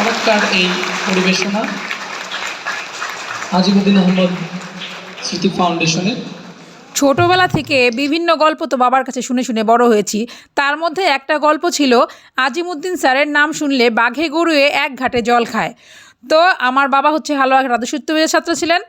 চমৎকার এই পরিবেশনা। আজিমুদ্দিন আহমদ স্মৃতি ফাউন্ডেশনের। ছোটবেলা থেকে বিভিন্ন গল্প তো বাবার কাছে শুনে শুনে বড় হয়েছি। তার মধ্যে একটা গল্প ছিল, আজিমুদ্দিন স্যারের নাম শুনলে বাঘে গরুয়ে এক ঘাটে জল খায়। তো আমার বাবা হচ্ছে হালুয়া রাধুসূত্রবেদের ছাত্র ছিলেন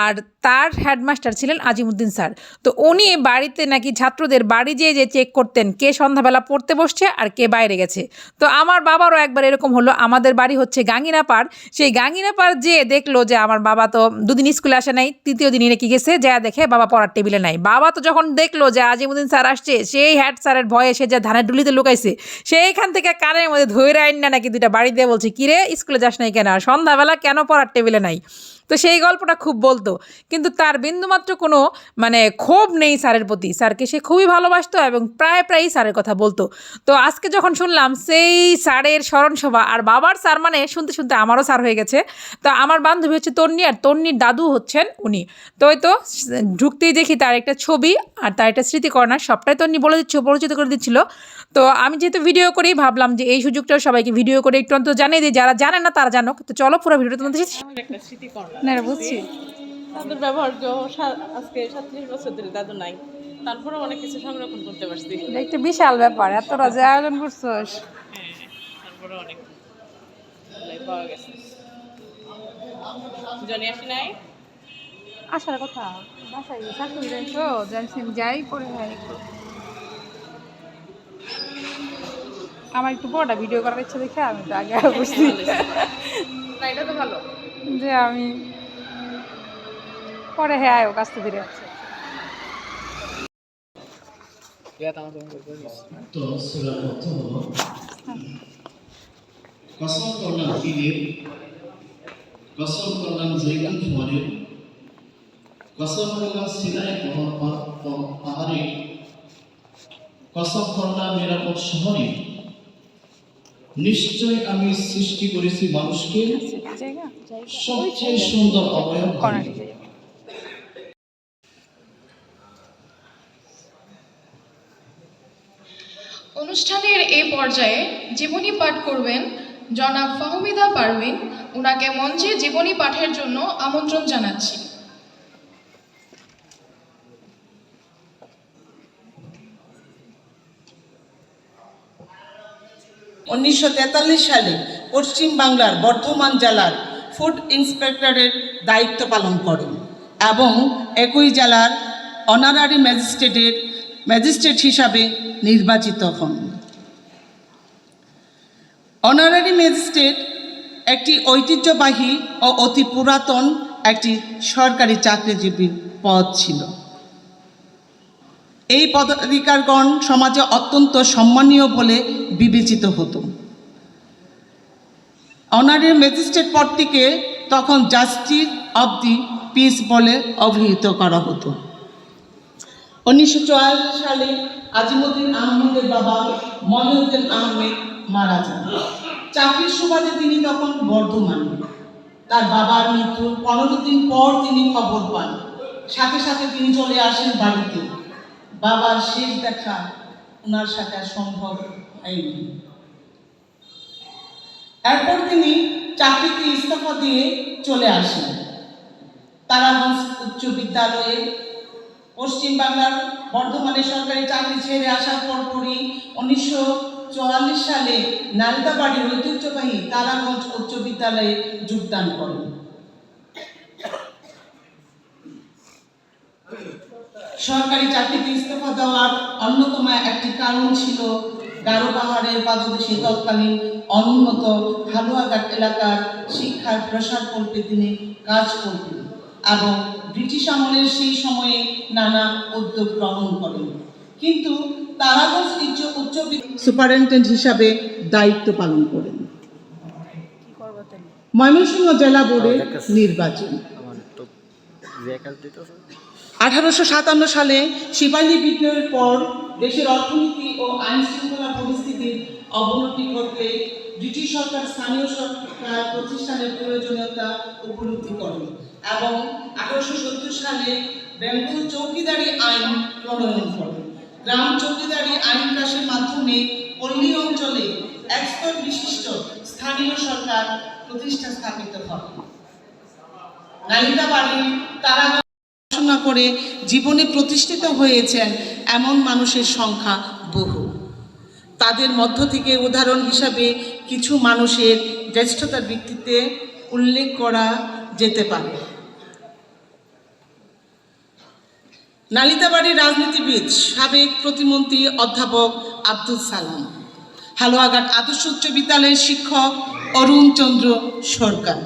আর তার হেডমাস্টার ছিলেন আজিমুদ্দিন স্যার। তো উনি বাড়িতে নাকি ছাত্রদের বাড়ি যেয়ে যে চেক করতেন কে সন্ধ্যাবেলা পড়তে বসছে আর কে বাইরে গেছে। তো আমার বাবারও একবার এরকম হলো। আমাদের বাড়ি হচ্ছে গাঙ্গিনাপাড় সেই গাঙ্গিনাপাড় যেয়ে দেখল যে আমার বাবা তো দুদিন স্কুলে আসে নাই, তৃতীয় দিনই নাকি গেছে যা দেখে বাবা পড়ার টেবিলে নাই। বাবা তো যখন দেখল যে আজিমুদ্দিন স্যার আসছে, সেই হ্যাড স্যারের ভয়ে সে যে ধানের ডুলিতে লুকাইছে, সেইখান থেকে কানের মধ্যে ধৈর্য আইন না নাকি দুইটা বাড়ি দিয়ে বলছে, কিরে, স্কুলে যাস নাই কেন? আর সন্ধ্যাবেলা কেন পড়ার টেবিলে নাই? তো সেই গল্পটা খুব বলতো। কিন্তু তার বিন্দুমাত্র কোনো মানে ক্ষোভ নেই স্যারের প্রতি। স্যারকে সে খুবই ভালোবাসতো এবং প্রায় প্রায়ই স্যারের কথা বলতো। তো আজকে যখন শুনলাম সেই স্যারের স্মরণসভা আর বাবার স্যার মানে শুনতে শুনতে আমারও স্যার হয়ে গেছে। তো আমার বান্ধবী হচ্ছে তন্নি আর তন্নির দাদু হচ্ছেন উনি। তো ওই তো ঢুকতেই দেখি তার একটা ছবি আর তার একটা স্মৃতিকরণার সবটাই তন্নি বলে দিচ্ছিল, পরিচিত করে দিচ্ছিল। তো আমি যেহেতু ভিডিও করেই ভাবলাম যে এই সুযোগটাও সবাইকে ভিডিও করে একটু অন্তত জানিয়ে দিই। যারা জানে না তারা জানুক। তো চলো পুরো ভিডিওটা তোমাদের স্মৃতিকরণ না বুঝছি। দাদুর ব্যবহার আজকে সাতত্রিশ বছর ধরে দাদু নাই। তারপরে অনেক কিছু সংরক্ষণ করতে পারছি। একটা বিশাল ব্যাপার এত রাজা আয়োজন করছোস। তারপরে অনেক পাওয়া গেছে। জনি আসি নাই? আসার কথা। বাসায় শাশুড়ি যাই তো জানছি যাই পরে হ্যাঁ আমার একটু বড়টা ভিডিও করার ইচ্ছা দেখে আমি তো আগে বুঝছি না এটা তো ভালো। যে আমি পরে হ্যাঁ আয়ো থেকে ফিরে হলো কসম করলাম তিলের কসম করলাম জৈতুন ফলের কসম করলাম সিনাই পাহাড়ে। কসম করলাম নিরাপদ শহরে। নিশ্চয় আমি সৃষ্টি করেছি মানুষকে। সবচেয়ে সুন্দর অবয়ব অনুষ্ঠানের এই পর্যায়ে জীবনী পাঠ করবেন জনাব ফাহমিদা পারভিন। ওনাকে মঞ্চে জীবনী পাঠের জন্য আমন্ত্রণ জানাচ্ছি। উনিশশো তেতাল্লিশ সালে পশ্চিম বাংলার বর্ধমান জেলার ফুড ইন্সপেক্টরের দায়িত্ব পালন করেন এবং একই জেলার অনারারি ম্যাজিস্ট্রেটের ম্যাজিস্ট্রেট হিসাবে নির্বাচিত হন। অনারারি ম্যাজিস্ট্রেট একটি ঐতিহ্যবাহী ও অতি পুরাতন একটি সরকারি চাকরিজীবী পদ ছিল। এই পদাধিকারগণ সমাজে অত্যন্ত সম্মানীয় বলে বিবেচিত হতো। অনারের ম্যাজিস্ট্রেট পদটিকে তখন জাস্টিস অব দি পিস বলে অভিহিত করা হতো। উনিশশো চুয়াল্লিশ সালে আজিমুদ্দিন আহমেদের বাবা মহিউদ্দিন আহমেদ মারা যান। চাকরির সুবাদে তিনি তখন বর্ধমান। তার বাবার মৃত্যুর পনেরো দিন পর তিনি খবর পান। সাথে সাথে তিনি চলে আসেন বাড়িতে। বাবার শেষ দেখা ওনার সাথে সম্ভব হয়নি। এরপর তিনি চাকরিতে ইস্তফা দিয়ে চলে আসেন। তারাগঞ্জ উচ্চ বিদ্যালয়ে পশ্চিমবাংলার বর্ধমানে সরকারি চাকরি ছেড়ে আসার পরপরই উনিশশো চুয়াল্লিশ সালে নালদাবাড়ির ঐতিহ্যবাহী তারাগঞ্জ উচ্চ বিদ্যালয়ে যোগদান করেন। সরকারি চাকরিতে ইস্তফা দেওয়ার অন্যতম একটি কারণ ছিল গারো পাহাড়ের পাদদেশে তৎকালীন অনুন্নত হালুয়াঘাট এলাকার শিক্ষার প্রসার কল্পে তিনি কাজ করতেন এবং ব্রিটিশ আমলের সেই সময়ে নানা উদ্যোগ গ্রহণ করেন। কিন্তু তারাগঞ্জ উচ্চ উচ্চ সুপারিনটেন্ডেন্ট হিসাবে দায়িত্ব পালন করেন। ময়মনসিংহ জেলা বোর্ডের নির্বাচন। আঠারোশো সাতান্ন সালে সিপাহী বিদ্রোহের পর দেশের অর্থনীতি ও আইন শৃঙ্খলা পরিস্থিতির অবনতি ঘটলে ব্রিটিশ সরকার স্থানীয় সরকার প্রতিষ্ঠানের প্রয়োজনীয়তা উপলব্ধি করে এবং আঠারোশো সত্তর সালে বেঙ্গল চৌকিদারি আইন প্রণয়ন করে। গ্রাম চৌকিদারি আইন পাশের মাধ্যমে পল্লী অঞ্চলে একস্তর বিশিষ্ট স্থানীয় সরকার প্রতিষ্ঠা স্থাপিত হয়। নালিতা বাড়ি তারা পড়াশোনা করে জীবনে প্রতিষ্ঠিত হয়েছেন এমন মানুষের সংখ্যা বহু। তাদের মধ্য থেকে উদাহরণ হিসাবে কিছু মানুষের জ্যেষ্ঠতার ভিত্তিতে উল্লেখ করা যেতে পারে। নালিতাবাড়ির রাজনীতিবিদ, সাবেক প্রতিমন্ত্রী অধ্যাপক আব্দুল সালাম। হালুয়াঘাট আদর্শ উচ্চ বিদ্যালয়ের শিক্ষক অরুণ চন্দ্র সরকার।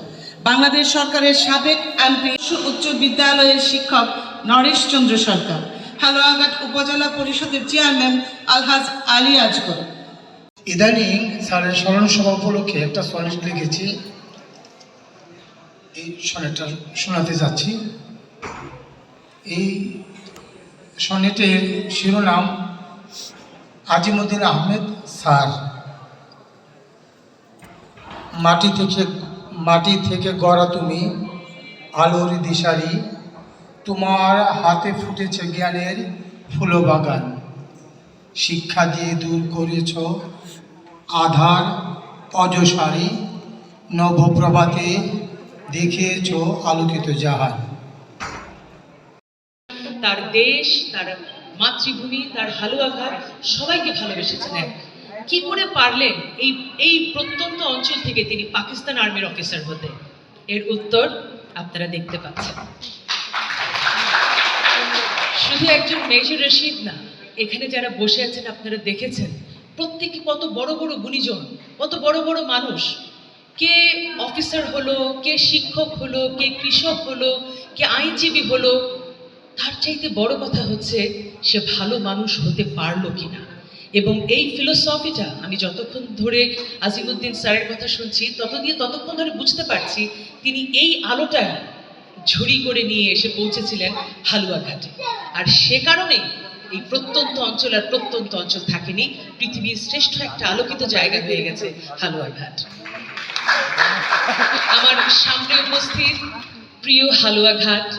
বাংলাদেশ সরকারের সাবেক এমপি, উচ্চ বিদ্যালয়ের শিক্ষক নরেশ চন্দ্র সরকার, হালুয়াঘাট উপজেলা পরিষদের চেয়ারম্যান আলহাজ আলী আজগর। ইদানিং স্যারের স্মরণ সভা উপলক্ষে একটা সনেট লিখেছি। এই সনেটটা শোনাতে যাচ্ছি। এই সনেটের শিরোনাম আজিমুদ্দিন আহমেদ স্যার। মাটি থেকে মাটি থেকে গড়া তুমি, আলোর দিশারি। তোমার হাতে ফুটেছে জ্ঞানের ফুলবাগান। শিক্ষা দিয়ে দূর করেছ আধার অজসারি। নবপ্রভাতে দেখিয়েছ আলোকিত জাহান। তার দেশ, তার মাতৃভূমি, তার হালুয়াঘাট সবাইকে ভালোবেসেছিলেন। কি করে পারলেন এই এই প্রত্যন্ত অঞ্চল থেকে তিনি পাকিস্তান আর্মির অফিসার হতে? এর উত্তর আপনারা দেখতে পাচ্ছেন। শুধু একজন মেজর রশিদ না, এখানে যারা বসে আছেন আপনারা দেখেছেন, প্রত্যেকে কত বড় বড় গুণীজন, কত বড় বড় মানুষ। কে অফিসার হলো, কে শিক্ষক হলো, কে কৃষক হলো, কে আইনজীবী হলো, তার চাইতে বড় কথা হচ্ছে সে ভালো মানুষ হতে পারল কিনা। এবং এই ফিলোসফিটা আমি যতক্ষণ ধরে আজিমুদ্দিন স্যারের কথা শুনছি তত দিয়ে ততক্ষণ ধরে বুঝতে পারছি তিনি এই আলোটাই ঝুড়ি করে নিয়ে এসে পৌঁছেছিলেন হালুয়াঘাটে আর সে কারণেই এই প্রত্যন্ত অঞ্চল আর প্রত্যন্ত অঞ্চল থাকেনি, পৃথিবীর শ্রেষ্ঠ একটা আলোকিত জায়গা হয়ে গেছে হালুয়াঘাট আমার সামনে উপস্থিত প্রিয় হালুয়াঘাট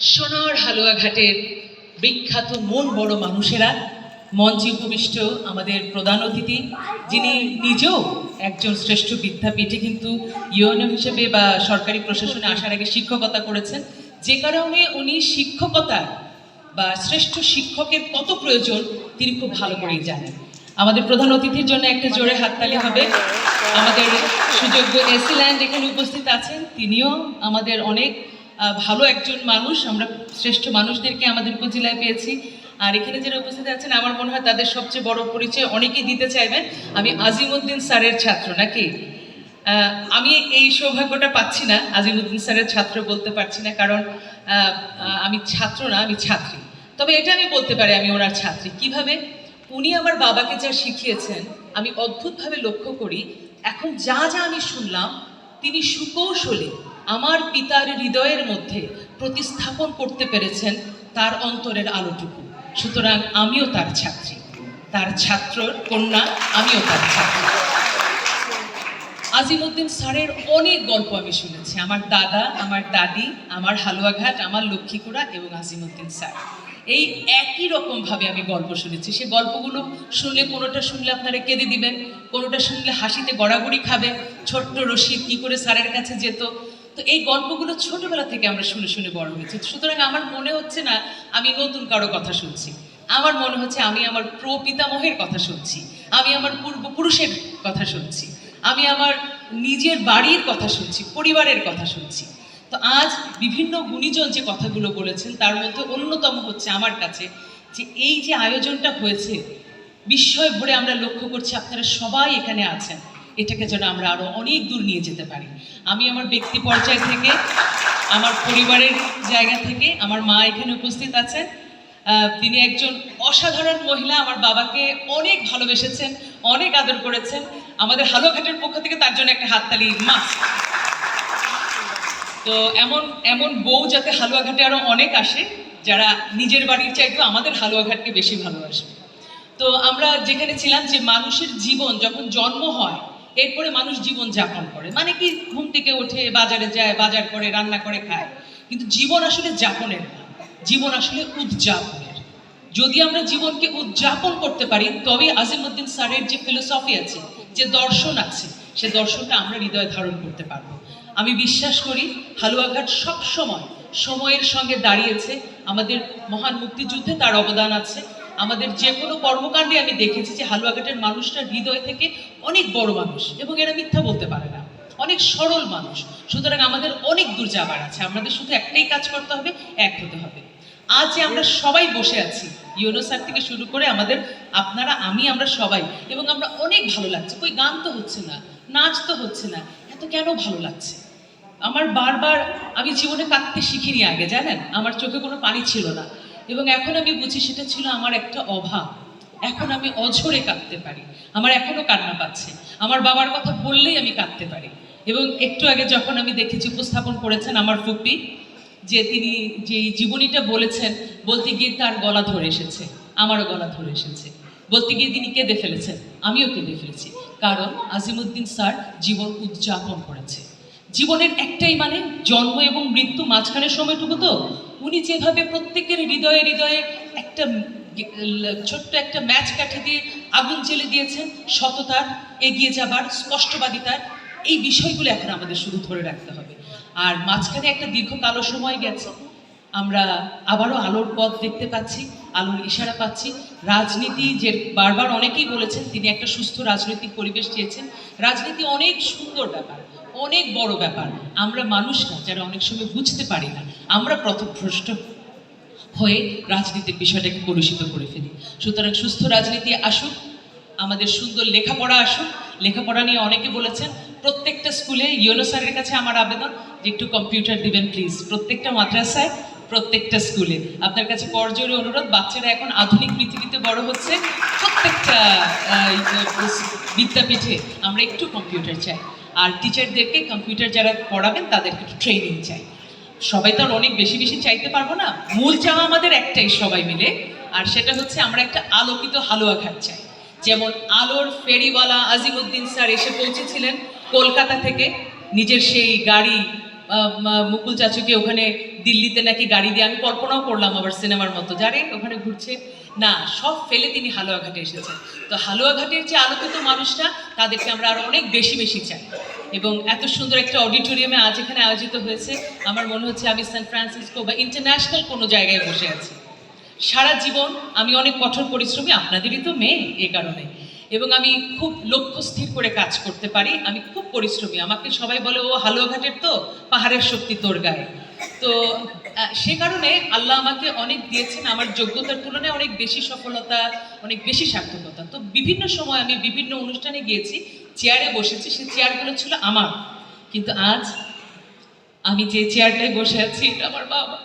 সোনার হালুয়াঘাটের বিখ্যাত মন বড় মানুষেরা মঞ্চে উপবিষ্ট আমাদের প্রধান অতিথি, যিনি নিজেও একজন শ্রেষ্ঠ বিদ্যাপীঠে কিন্তু ইউএনও হিসেবে বা সরকারি প্রশাসনে আসার আগে শিক্ষকতা করেছেন। যে কারণে উনি শিক্ষকতার বা শ্রেষ্ঠ শিক্ষকের কত প্রয়োজন, তিনি খুব ভালো করেই জানেন। আমাদের প্রধান অতিথির জন্য একটা জোরে হাততালি হবে। আমাদের সুযোগ্য এসিল্যান্ড এখানে উপস্থিত আছেন। তিনিও আমাদের অনেক ভালো একজন মানুষ। আমরা শ্রেষ্ঠ মানুষদেরকে আমাদের উপজেলায় পেয়েছি। আর এখানে যারা উপস্থিত আছেন, আমার মনে হয় তাদের সবচেয়ে বড় পরিচয় অনেকেই দিতে চাইবেন। আমি আজিমুদ্দিন স্যারের ছাত্র নাকি? আমি এই সৌভাগ্যটা পাচ্ছি না, আজিমুদ্দিন স্যারের ছাত্র বলতে পারছি না, কারণ আমি ছাত্র না, আমি ছাত্রী। তবে এটা আমি বলতে পারি, আমি ওনার ছাত্রী। কীভাবে? উনি আমার বাবাকে যা শিখিয়েছেন, আমি অদ্ভুতভাবে লক্ষ্য করি। এখন যা যা আমি শুনলাম, তিনি সুকৌশলে আমার পিতার হৃদয়ের মধ্যে প্রতিস্থাপন করতে পেরেছেন, তার অন্তরের আলোটুকু। সুতরাং আমিও তার ছাত্রী। তার ছাত্র কন্যা, আমিও তার ছাত্রী। আজিমুদ্দিন স্যারের অনেক গল্প আমি শুনেছি। আমার দাদা, আমার দাদি, আমার হালুয়াঘাট, আমার লক্ষ্মীকুড়া এবং আজিমুদ্দিন স্যার। এই একই রকম ভাবে আমি গল্প শুনেছি। সে গল্পগুলো শুনলে কোনোটা শুনলে আপনারা কেঁদে দিবেন, কোনোটা শুনলে হাসিতে গড়াগড়ি খাবে ছোট্ট রশিদ কি করে স্যারের কাছে যেত তো এই গল্পগুলো ছোটবেলা থেকে আমরা শুনে শুনে বড় হয়েছি। সুতরাং আমার মনে হচ্ছে না আমি নতুন কারও কথা শুনছি। আমার মনে হচ্ছে আমি আমার প্রপিতামহের কথা শুনছি। আমি আমার পূর্বপুরুষের কথা শুনছি। আমি আমার নিজের বাড়ির কথা শুনছি, পরিবারের কথা শুনছি। তো আজ বিভিন্ন গুণীজন যে কথাগুলো বলেছেন, তার মধ্যে অন্যতম হচ্ছে আমার কাছে যে এই যে আয়োজনটা হয়েছে, বিস্ময় ভরে আমরা লক্ষ্য করছি আপনারা সবাই এখানে আছেন। এটাকে যেন আমরা আরও অনেক দূর নিয়ে যেতে পারি। আমি আমার ব্যক্তি পর্যায় থেকে, আমার পরিবারের জায়গা থেকে, আমার মা এখানে উপস্থিত আছেন। তিনি একজন অসাধারণ মহিলা, আমার বাবাকে অনেক ভালোবেসেছেন, অনেক আদর করেছেন। আমাদের হালুয়াঘাটের পক্ষ থেকে তার জন্য একটা হাততালি, মাস্ক। তো এমন এমন বউ যাতে হালুয়াঘাটে আরও অনেক আসে, যারা নিজের বাড়ির চাইতেও আমাদের হালুয়াঘাটকে বেশি ভালোবাসে। তো আমরা যেখানে ছিলাম, যে মানুষের জীবন যখন জন্ম হয় এরপরে মানুষ জীবন যাপন করে। মানে কি, ঘুম থেকে ওঠে বাজারে যায়, বাজার করে, রান্না করে, খায়। কিন্তু জীবন আসলে যাপনের না। জীবন আসলে উদযাপনের। যদি আমরা জীবনকে উদযাপন করতে পারি তবে আজিমুদ্দিন স্যারের যে ফিলোসফি আছে, যে দর্শন আছে, সে দর্শনটা আমরা হৃদয়ে ধারণ করতে পারব। আমি বিশ্বাস করি, হালুয়াঘাট সব সময় সময়ের সঙ্গে দাঁড়িয়েছে। আমাদের মহান মুক্তিযুদ্ধে তার অবদান আছে। আমাদের যে কোনো কর্মকাণ্ডে আমি দেখেছি যে হালুয়াঘাটের মানুষটা হৃদয় থেকে অনেক বড় মানুষ এবং এরা মিথ্যা বলতে পারে না। অনেক সরল মানুষ। সুতরাং আমাদের অনেক দূর যাবার আছে। আমাদের শুধু একটাই কাজ করতে হবে, এক হতে হবে। আজ যে আমরা সবাই বসে আছি ইউনো স্যার থেকে শুরু করে আমাদের আপনারা, আমি, আমরা সবাই, এবং আমরা অনেক ভালো লাগছে। কই গান তো হচ্ছে না, নাচ তো হচ্ছে না, এত কেন ভালো লাগছে? আমার বারবার আমি জীবনে কাঁদতে শিখিনি আগে, জানেন? আমার চোখে কোনো পানি ছিল না। এবং এখন আমি বুঝি সেটা ছিল আমার একটা অভাব। এখন আমি অঝরে কাঁদতে পারি। আমার এখনও কান্না পাচ্ছে। আমার বাবার কথা বললেই আমি কাঁদতে পারি। এবং একটু আগে যখন আমি দেখেছি উপস্থাপন করেছেন আমার ফুপি, যে তিনি যে জীবনীটা বলেছেন, বলতে গিয়ে তার গলা ধরে এসেছে। আমারও গলা ধরে এসেছে। বলতে গিয়ে তিনি কেঁদে ফেলেছেন। আমিও কেঁদে ফেলেছি। কারণ আজিমুদ্দিন স্যার জীবন উদযাপন করেছে। জীবনের একটাই মানে জন্ম এবং মৃত্যু মাঝখানের সময়টুকু তো? উনি যেভাবে প্রত্যেকের হৃদয়ে হৃদয়ে একটা ছোট্ট একটা ম্যাচ কাঠে দিয়ে আগুন জ্বেলে দিয়েছেন, সততার এগিয়ে যাবার স্পষ্টবাদিতার, এই বিষয়গুলো এখন আমাদের শুধু ধরে রাখতে হবে। আর মাঝখানে একটা দীর্ঘ কালো সময় গেছে। আমরা আবারও আলোর পথ দেখতে পাচ্ছি, আলোর ইশারা পাচ্ছি। রাজনীতি যে বারবার অনেকেই বলেছেন, তিনি একটা সুস্থ রাজনৈতিক পরিবেশ চেয়েছেন। রাজনীতি অনেক সুন্দর ব্যাপার। অনেক বড় ব্যাপার। আমরা মানুষরা যারা অনেক সময় বুঝতে পারি না। আমরা প্রথভ্রষ্ট হয়ে রাজনীতির বিষয়টাকে কলুষিত করে ফেলি। সুতরাং সুস্থ রাজনীতি আসুক, আমাদের সুন্দর লেখাপড়া আসুক। লেখাপড়া নিয়ে অনেকে বলেছেন, প্রত্যেকটা স্কুলে ইয়োনো স্যারের কাছে আমার আবেদন যে একটু কম্পিউটার দিবেন প্লিজ। প্রত্যেকটা মাদ্রাসায়, প্রত্যেকটা স্কুলে। আপনার কাছে করজোরে অনুরোধ, বাচ্চারা এখন আধুনিক পৃথিবীতে বড় হচ্ছে। প্রত্যেকটা বিদ্যাপীঠে আমরা একটু কম্পিউটার চাই। আর টিচারদেরকে কম্পিউটার যারা পড়াবেন তাদেরকে ট্রেনিং চাই। সবাই তো আর অনেক বেশি বেশি চাইতে পারব না। মূল চাওয়া আমাদের একটাই সবাই মিলে। আর সেটা হচ্ছে আমরা একটা আলোকিত হালুয়া ঘাট চাই। যেমন আলোর ফেরিওয়ালা আজিমুদ্দিন স্যার এসে পৌঁছেছিলেন কলকাতা থেকে। নিজের সেই গাড়ি মুকুল চাচুকে ওখানে দিল্লিতে নাকি গাড়ি দিয়ে আমি কল্পনাও করলাম আবার সিনেমার মতো। যারে ওখানে ঘুরছে। না, সব ফেলে তিনি হালুয়াঘাটে এসেছেন। তো হালুয়াঘাটের যে আলোকিত মানুষরা, তাদেরকে আমরা আরও অনেক বেশি বেশি চাই। এবং এত সুন্দর একটা অডিটোরিয়ামে আজ এখানে আয়োজিত হয়েছে। আমার মনে হচ্ছে আমি সান ফ্রান্সিসকো বা ইন্টারন্যাশনাল কোনো জায়গায় বসে আছি। সারা জীবন আমি অনেক কঠোর পরিশ্রমী, আপনাদেরই তো মেয়ে এ কারণে। এবং আমি খুব লক্ষ্য স্থির করে কাজ করতে পারি। আমি খুব পরিশ্রমী। আমাকে সবাই বলে, ও হালুয়াঘাটের তো পাহাড়ের শক্তি তোর গায়ে। তো সে কারণে আল্লাহ আমাকে অনেক দিয়েছেন, আমার যোগ্যতার তুলনায় অনেক বেশি সফলতা, অনেক বেশি সার্থকতা। তো বিভিন্ন সময় আমি বিভিন্ন অনুষ্ঠানে গিয়েছি, চেয়ারে বসেছি, সে চেয়ারগুলো ছিল আমার। কিন্তু আজ আমি যে চেয়ারটায় বসে আছি, এটা আমার বাবা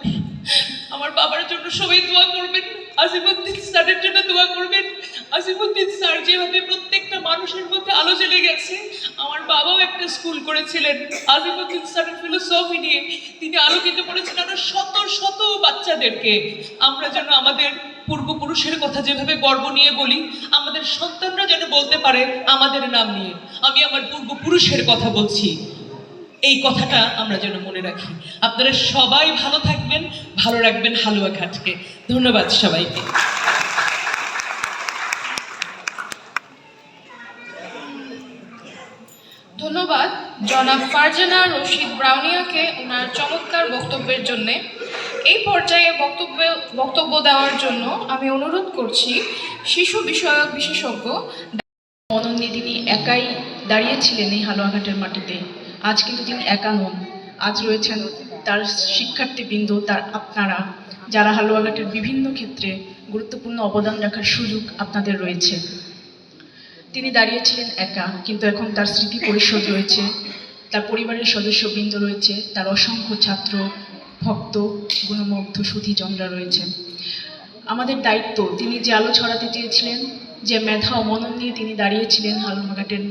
আমার বাবার জন্য সবাই দোয়া করবেন। আজিমুদ্দিন স্যারের জন্য দোয়া করবেন। আজিমুদ্দিন স্যার যেভাবে প্রত্যেকটা মানুষের মধ্যে আলো জ্বেলে গেছে, আমার বাবাও একটা স্কুল করেছিলেন। আজিমুদ্দিন স্যারের ফিলোসফি নিয়ে তিনি আলোকিত করেছেন আরও শত শত বাচ্চাদেরকে। আমরা যেন আমাদের পূর্বপুরুষের কথা যেভাবে গর্ব নিয়ে বলি, আমাদের সন্তানরা যেন বলতে পারে, আমাদের নাম নিয়ে। আমি আমার পূর্বপুরুষের কথা বলছি। এই কথাটা আমরা যেন মনে রাখি। আপনারা সবাই ভালো থাকবেন, ভালো রাখবেন হালুয়া ঘাটকে। ধন্যবাদ সবাইকে। ধন্যবাদ জনাব ফারজানা রশিদ ব্রাউনিয়াকে ওনার চমৎকার বক্তব্যের জন্যে। এই পর্যায়ে বক্তব্য বক্তব্য দেওয়ার জন্য আমি অনুরোধ করছি, শিশু বিষয়ক বিশেষজ্ঞ মনন্দি তিনি একাই দাঁড়িয়েছিলেন এই হালুয়াঘাটের মাটিতে। আজ কিন্তু তিনি একা নন। আজ রয়েছেন তার শিক্ষার্থীবৃন্দ, তার আপনারা, যারা হালুয়াঘাটের বিভিন্ন ক্ষেত্রে গুরুত্বপূর্ণ অবদান রাখার সুযোগ আপনাদের রয়েছে। তিনি দাঁড়িয়েছিলেন একা, কিন্তু এখন তার স্মৃতি পরিষদ রয়েছে, তার পরিবারের সদস্যবৃন্দ রয়েছে, তার অসংখ্য ছাত্র, ভক্ত, গুণমুগ্ধ সুধীজনরা রয়েছেন আমাদের দায়িত্ব, তিনি যে আলো ছড়াতে চেয়েছিলেন, যে মেধা ও মনন নিয়ে তিনি দাঁড়িয়েছিলেন হালুয়াঘাটের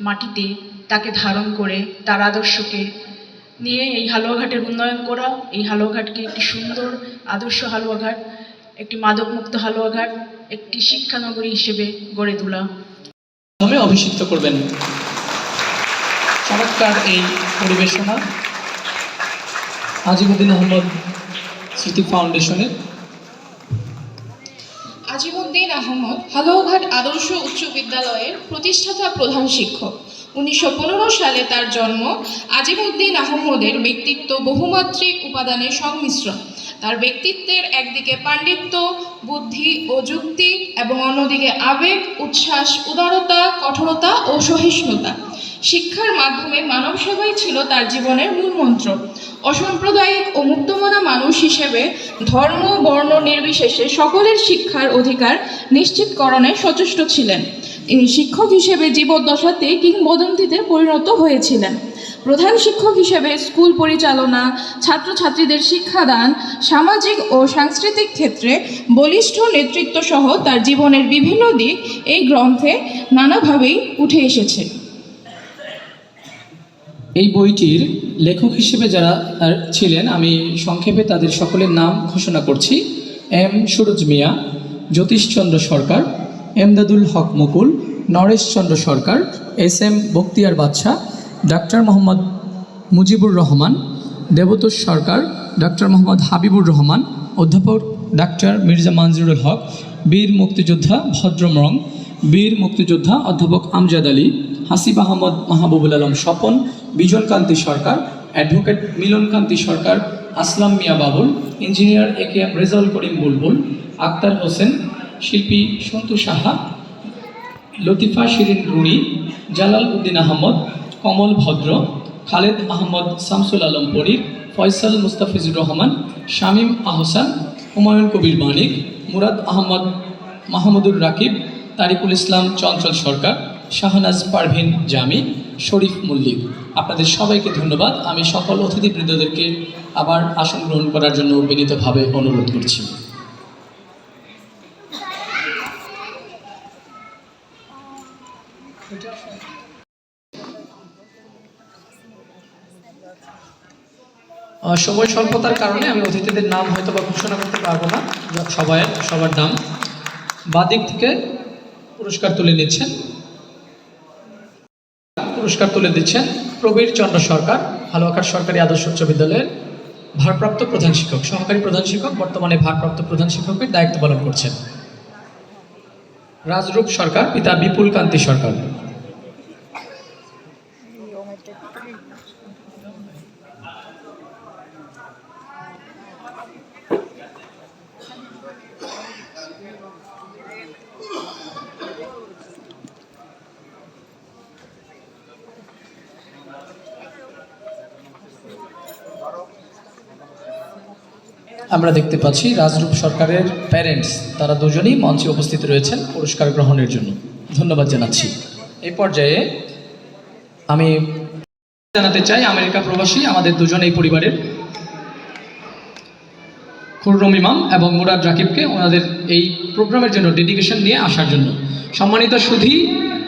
মাটিতে তাকে ধারণ করে তার আদর্শকে নিয়ে এই হালুয়াঘাটের উন্নয়ন করা। এই হালুয়াঘাটকে একটি সুন্দর আদর্শ হালুয়াঘাট একটি মাদকমুক্ত হালুয়াঘাট একটি শিক্ষানগরী হিসেবে গড়ে তোলা। মাধ্যমে অভিষিক্ত করবেন। চমৎকার এই পরিবেশনা। আজিমুদ্দিন আহমদ স্মৃতি ফাউন্ডেশনের। আজিমুদ্দিন আহমদ হালুয়াঘাট আদর্শ উচ্চ বিদ্যালয়ের প্রতিষ্ঠাতা প্রধান শিক্ষক। উনিশশো পনেরো সালে তার জন্ম আজিমউদ্দিন আহমদের ব্যক্তিত্ব বহুমাত্রিক উপাদানের সংমিশ্রণ তার ব্যক্তিত্বের একদিকে পাণ্ডিত্য, বুদ্ধি ও যুক্তি এবং অন্যদিকে আবেগ, উচ্ছ্বাস, উদারতা, কঠোরতা ও সহিষ্ণুতা। শিক্ষার মাধ্যমে মানব সেবাই ছিল তার জীবনের মূল মন্ত্র। অসাম্প্রদায়িক ও মুক্তমনা মানুষ হিসেবে ধর্ম, বর্ণ নির্বিশেষে সকলের শিক্ষার অধিকার নিশ্চিতকরণে সচেষ্ট ছিলেন। তিনি শিক্ষক হিসেবে জীবদ্দশাতে কিংবদন্তিতে পরিণত হয়েছিলেন। প্রধান শিক্ষক হিসেবে স্কুল পরিচালনা, ছাত্রছাত্রীদের শিক্ষাদান, সামাজিক ও সাংস্কৃতিক ক্ষেত্রে বলিষ্ঠ নেতৃত্ব সহ তার জীবনের বিভিন্ন দিক এই গ্রন্থে নানাভাবেই উঠে এসেছে। এই বইটির লেখক হিসেবে যারা ছিলেন, আমি সংক্ষেপে তাদের সকলের নাম ঘোষণা করছি। M. Suraj Mia Jyotishchandra Sarkar, Emdadul Haque Mukul Nareshchandra Sarkar, S. M. Bakhtiar Badshah doctor Mohammad Mujibur Rahman, Debotosh Sarkar, doctor Mohammad Habibur Rahman, অধ্যাপক ডাক্তার মির্জা মানজুরুল হক, বীর মুক্তিযোদ্ধা ভদ্রম রং বীর মুক্তিযোদ্ধা অধ্যাপক Amjad Ali Hasib Ahmed Mahbubul Alam Swapan, Bijonkanti Sarkar, advocate Milonkanti Sarkar, Aslam Mia Babul, engineer A K M Rezaul Karim Bulbul, Akhtar Hossain, শিল্পী সন্তু সাহা, লতিফা শিরিন রুনি, জালাল উদ্দিন আহমদ, কমল ভদ্র, খালেদ আহমদ শামসুল আলম পরীর, ফয়সাল মুস্তাফিজুর রহমান, শামীম আহসান, হুমায়ুন কবির মানিক, মুরাদ আহমদ মাহমুদুর রাকিব, তারিকুল ইসলাম চঞ্চল সরকার। শাহনাজ পারভিন জামি শরীফ মল্লিক। আপনাদের সবাইকে ধন্যবাদ। আমি সকল অতিথিবৃন্দদেরকে আবার আসন গ্রহণ করার জন্য বিনীতভাবে অনুরোধ করছি। সময় স্বল্পতার কারণে আমি অতিথিদের নাম হয়তো বা ঘোষণা করতে পারব না। সবাই সবার নাম বাদিক থেকে পুরস্কার তুলে নিচ্ছেন পুরস্কার তুলে দিচ্ছেন প্রবীর চন্দ্র সরকার, হালুয়াঘাট সরকারি আদর্শ উচ্চ বিদ্যালয়ের ভারপ্রাপ্ত প্রধান শিক্ষক, সহকারী প্রধান শিক্ষক, বর্তমানে ভারপ্রাপ্ত প্রধান শিক্ষকের দায়িত্ব পালন করছেন। রাজরূপ সরকার, পিতা বিপুল কান্তি সরকার। আমরা দেখতে পাচ্ছি রাজরূপ সরকারের প্যারেন্টস তারা দুজনেই মঞ্চে উপস্থিত রয়েছেন পুরস্কার গ্রহণের জন্য। ধন্যবাদ জানাচ্ছি। এই পর্যায়ে আমি জানাতে চাই, আমেরিকা প্রবাসী, আমাদের দুজন এই পরিবারের। খুররম ইমাম এবং মুরাদ রাকিবকে ওনাদের এই প্রোগ্রামের জন্য ডেডিকেশন নিয়ে আসার জন্য। সম্মানিত সুধী,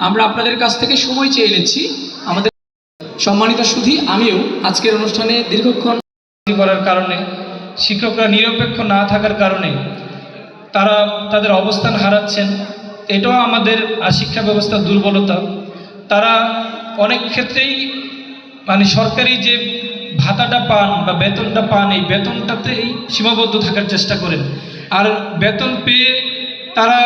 আমরা আপনাদের কাছ থেকে সময় চেয়ে নিচ্ছি। আমাদের সম্মানিত সুধি, আমিও আজকের অনুষ্ঠানে দীর্ঘক্ষণ করার কারণে শিক্ষকরা নিরপেক্ষ না থাকার কারণে তারা তাদের অবস্থান হারাচ্ছেন। এটাও আমাদের শিক্ষা ব্যবস্থার দুর্বলতা। তারা অনেক ক্ষেত্রেই মানে সরকারি যে ভাতাটা পান বা বেতনটা পান, এই বেতনটাতেই সীমাবদ্ধ থাকার চেষ্টা করেন। আর বেতন পেয়ে তারা